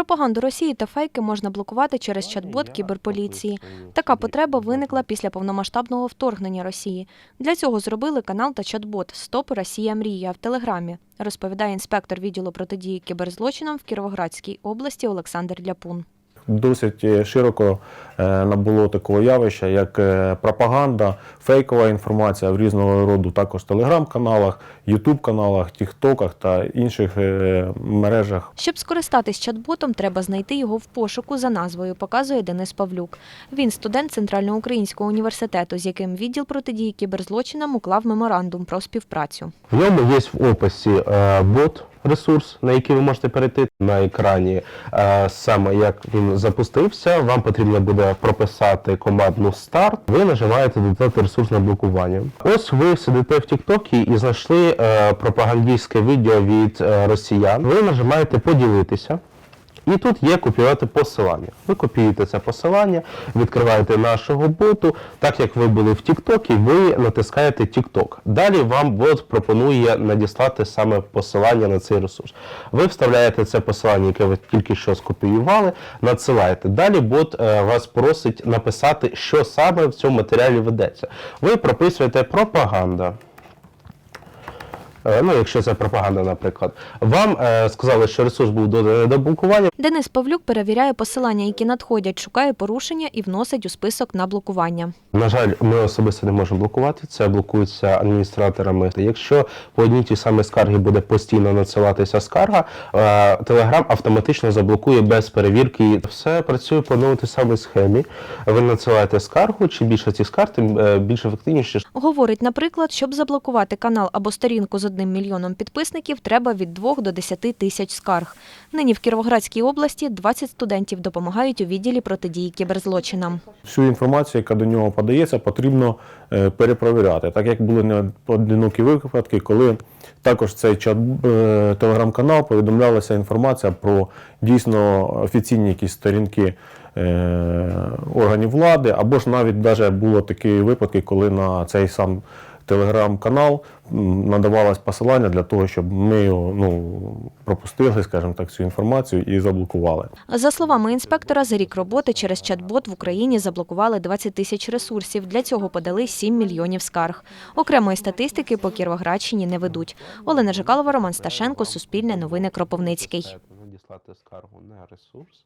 Пропаганду Росії та фейки можна блокувати через чат-бот кіберполіції. Така потреба виникла після повномасштабного вторгнення Росії. Для цього зробили канал та чат-бот Стоп Росія мрія в Телеграмі, розповідає інспектор відділу протидії кіберзлочинам в Кіровоградській області Олександр Ляпун. Досить е, широко е, набуло такого явища, як е, пропаганда, фейкова інформація в різного роду також телеграм-каналах, ютуб-каналах, тіктоках та інших мережах. Щоб скористатись чат-ботом, треба знайти його в пошуку за назвою, показує Денис Павлюк. Він студент Центральноукраїнського університету, з яким відділ протидії кіберзлочинам уклав меморандум про співпрацю. В ньому є в описі бот. Ресурс, на який ви можете перейти на екрані, е, саме як він запустився, вам потрібно буде прописати командну старт. Ви нажимаєте додати ресурс на блокування. Ось ви сидите в Тіктокі і знайшли пропагандістське відео від е, росіян. Ви нажимаєте поділитися. І тут є копіювати посилання. Ви копіюєте це посилання, відкриваєте нашого боту. Так як ви були в Тіктокі, ви натискаєте Тікток. Далі вам бот пропонує надіслати саме посилання на цей ресурс. Ви вставляєте це посилання, яке ви тільки що скопіювали, надсилаєте. Далі бот е, вас просить написати, що саме в цьому матеріалі ведеться. Ви прописуєте пропаганда. Е, Ну, якщо це пропаганда, наприклад, вам е, сказали, що ресурс був доданий до блокування. Денис Павлюк перевіряє посилання, які надходять, шукає порушення і вносить у список на блокування. На жаль, ми особисто не можемо блокувати. Це блокується адміністраторами. Якщо по одній тій самій скаргі буде постійно надсилатися скарга, Телеграм автоматично заблокує без перевірки. Все працює по тій самій схемі. Ви надсилаєте скаргу. Чим більше ці скарг, тим е, більш ефективніше. Говорить, наприклад, щоб заблокувати канал або сторінку з одним мільйоном підписників, треба від 2 до 10 тисяч скарг. Нині в Кіровоградській області 20 студентів допомагають у відділі протидії кіберзлочинам. Всю інформацію, яка до нього подається, потрібно е, перепровіряти. Так як були неодинокі випадки, коли також цей чат е, телеграм-канал повідомлялася інформація про дійсно офіційні якісь сторінки е, органів влади, або ж навіть даже було такі випадки, коли на цей сам телеграм-канал надавалось посилання для того, щоб ми ну, пропустили, скажімо так, цю інформацію і заблокували. За словами інспектора, за рік роботи через чат-бот в Україні заблокували 20 тисяч ресурсів. Для цього подали 7 мільйонів скарг. Окремої статистики по Кіровоградщині не ведуть. Олена Жикалова, Роман Сташенко, Суспільне новини Кропивницький. Надіслати скаргу на ресурс.